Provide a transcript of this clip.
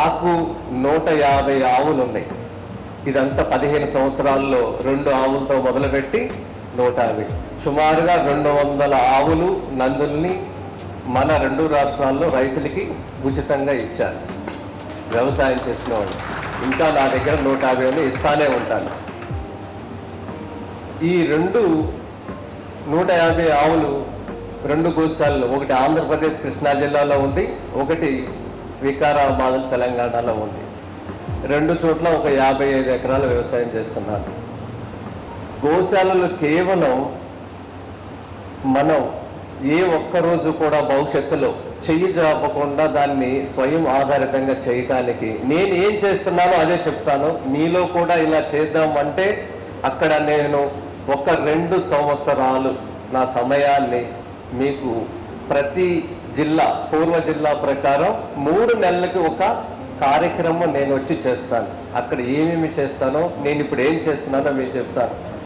నాకు నూట యాభై ఆవులు ఉన్నాయి ఇదంతా పదిహేను సంవత్సరాల్లో రెండు ఆవులతో మొదలుపెట్టి నూట యాభై. సుమారుగా రెండు వందల ఆవులు నందుల్ని మన రెండు రాష్ట్రాల్లో రైతులకి ఉచితంగా ఇచ్చారు. వ్యవసాయం చేసిన వాళ్ళు. ఇంకా నా దగ్గర నూట యాభై ఇస్తానే ఉంటాను. ఈ రెండు నూట యాభై ఆవులు రెండు గోశాలలో ఒకటి ఆంధ్రప్రదేశ్ కృష్ణా జిల్లాలో ఉంది ఒకటి వికారాబాద్ తెలంగాణలో ఉంది. రెండు చోట్ల ఒక యాభై ఐదు ఎకరాల వ్యవసాయం చేస్తున్నారు. గోశాలలు కేవలం మనం ఏ ఒక్క రోజు కూడా భవిష్యత్తులో చెయ్యి జాపకుండా దాన్ని స్వయం ఆధారితంగా చేయటానికి నేను ఏం చేస్తున్నానో అదే చెప్తాను. మీలో కూడా ఇలా చేద్దాం అంటే అక్కడ నేను ఒక రెండు సంవత్సరాలు నా సమయాన్ని మీకు ప్రతి జిల్లా పూర్వ జిల్లా ప్రకారం మూడు నెలలకి ఒక కార్యక్రమం నేను వచ్చి చేస్తాను. అక్కడ ఏమేమి చేస్తానో నేను ఇప్పుడు ఏం చేస్తున్నానో మీరు చెప్తాను